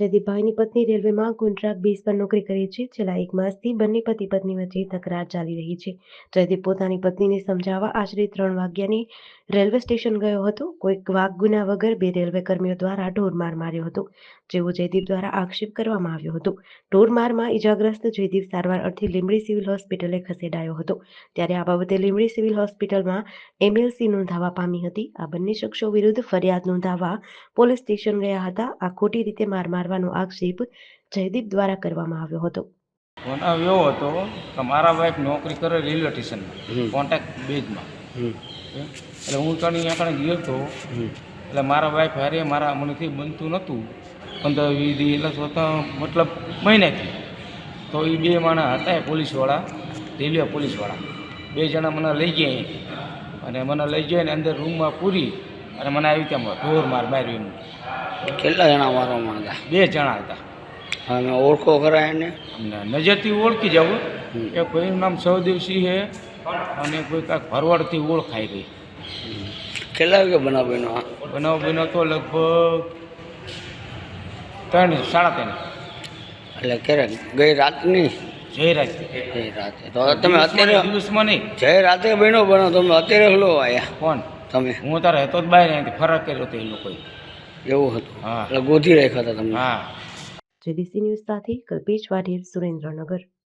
જયદીપભાઈની પત્ની રેલવેમાં contract base પર નોકરી કરે છે. છેલ્લા એક માસથી બંને પતિ પત્ની વચ્ચે તકરાર ચાલી રહી છે. જયદીપ પોતાની પત્નીને સમજાવવા આશરે ત્રણ વાગ્યાની રેલવે સ્ટેશન ગયો હતો. કોઈક વાગ ગુના વગર બે રેલવે કર્મીઓ દ્વારા ઢોરમાર માર્યો હતો, જેવો જયદીપ દ્વારા આક્ષેપ કરવામાં આવ્યો હતો. ઢોરમારમાં ઇજાગ્રસ્ત જયદીપ સારવાર અર્થે લીંબડી સિવિલ હોસ્પિટલે ખસેડાયો હતો. ત્યારે આ બાબતે લીંબડી સિવિલ હોસ્પિટલમાં એમએલસી નોંધાવા પામી હતી. આ બંને શખ્સો વિરુદ્ધ ફરિયાદ નોંધાવવા પોલીસ સ્ટેશન ગયા હતા. આ ખોટી રીતે માર મારવાનો આક્ષેપ જયદીપ દ્વારા કરવામાં આવ્યો હતો. બનાવ એવો હતો કે મારા વાઈફ નોકરી કરે રેલવે. સ્ટેશનમાં કોન્ટ્રાક્ટ બેઝમાં એટલે હું તણી આગળ ગયો હતો. એટલે મારા વાઈફ હારે મારા મનેથી બનતું નહોતું. પંદર વીસ દી એટલે સ્વતઃ મતલબ મહિનાથી. તો એ બે માણસ હતા એ પોલીસવાળા રેલવે પોલીસવાળા. બે જણા મને લઈ ગયા અને મને લઈ જઈને અંદર રૂમમાં પૂરી. અને મને આવી રીતે ઢોર માર એનું કેટલા જણા મારવામાં હતા બે જણા હતા. અમે ઓળખો ખરા એને? નજરથી ઓળખી હમ. એ કોઈનું નામ સહદેવસિંહ છે અને કોઈ કાંઈક ભરવાડથી ઓળખાઈ ગઈ. કેટલા વાગે બનાવ બન્યો બનાવ બન્યો તો લગભગ ત્રણ સાડા ત્રણ એટલે ક્યારે? ગઈ રાતની? જય રાતે. જય રાતે. તો તમે અત્યારે દિવસમાં નહીં. જય રાતે બન્યો બનો તમે અત્યારે હલો આયા? કોણ? તમે? હું તારે હતો જ બહાર અહીંથી ફરક કર્યો હતો એ લોકોએ. એવું હતું? હા. એટલે ગોધી રાખ્યા હતા તમે? હા. જેડીસી ન્યૂઝ સાથે કલ્પેશ વાઢેર સુરેન્દ્રનગર.